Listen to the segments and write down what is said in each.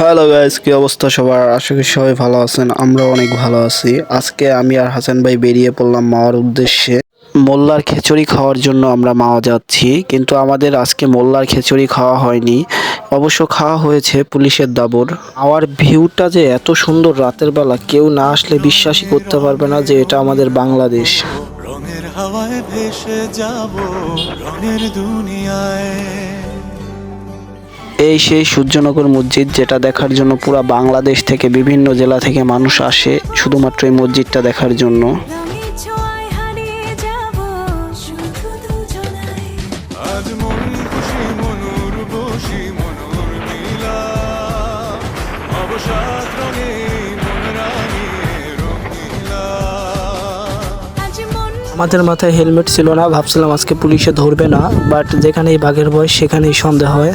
Hello guys কি অবস্থা সবার? আশা করি সবাই ভালো আছেন আমরা অনেক ভালো আছি। আজকে আমি আর হাসান ভাই বেরিয়ে পড়লাম মাওয়ার উদ্দেশ্যে। মোল্লার খিচুড়ি খাওয়ার জন্য আমরা মাওয়া যাচ্ছি, কিন্তু আমাদের আজকে মোল্লার খিচুড়ি খাওয়া হয়নি। অবশ্য খাওয়া হয়েছে পুলিশের দাবর। আমার ভিউটা যে এত সুন্দর রাতের বেলা, কেউ না আসলে বিশ্বাসই করতে পারবে না যে এটা আমাদের বাংলাদেশ। রঙের হাওয়ায় ভেসে যাব রঙের দুনিয়ায়। এই সেই সূর্যনগর মসজিদ যেটা দেখার জন্য পুরা বাংলাদেশ থেকে বিভিন্ন জেলা থেকে মানুষ আসে শুধুমাত্র এই মসজিদটা দেখার জন্য। আমাদের মাথায় হেলমেট ছিল না, ভাবছিলাম আজকে পুলিশে ধরবে না বাট যেখানেই বাঘের বয়স সেখানেই সন্দেহ হয়।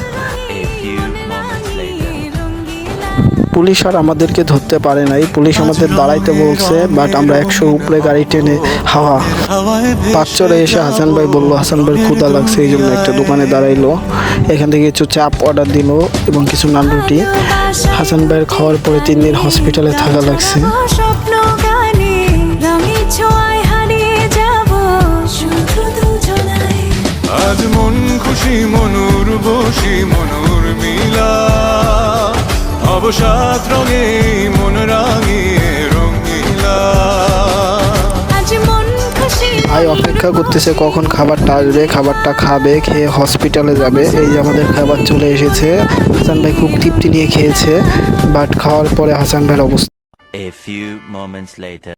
পুলিশ আর আমাদেরকে ধরতে পারে নাই। পুলিশ আমাদের দাঁড়াইতে বলছে বাট আমরা একশো উপরে গাড়ি টেনে হাওয়া হাওয়ায় পাঁচ চড়ে এসে হাসান ভাই বলল, হাসান ভাই ক্ষুদা লাগছে, এই জন্য একটা দোকানে দাঁড়াইলো। এখান থেকে কিছু চাপ অর্ডার দিল এবং কিছু নান রুটি। হাসান ভাইয়ের খাওয়ার পরে তিন দিন হসপিটালে থাকা লাগছে। মন খুশি, মনুর বসি, মনুর অবসাদ রঙে মন রাঙিয়ে রঙিলা। মন ভাই অপেক্ষা করতেছে কখন খাবারটা আসবে খাবারটা খাবে খেয়ে হসপিটালে যাবে। এই যে আমাদের খাবার চলে এসেছে। হাসান ভাই খুব তৃপ্তি নিয়ে খেয়েছে বাট খাওয়ার পরে হাসান ভাইয়ের অবস্থা। A few moments later.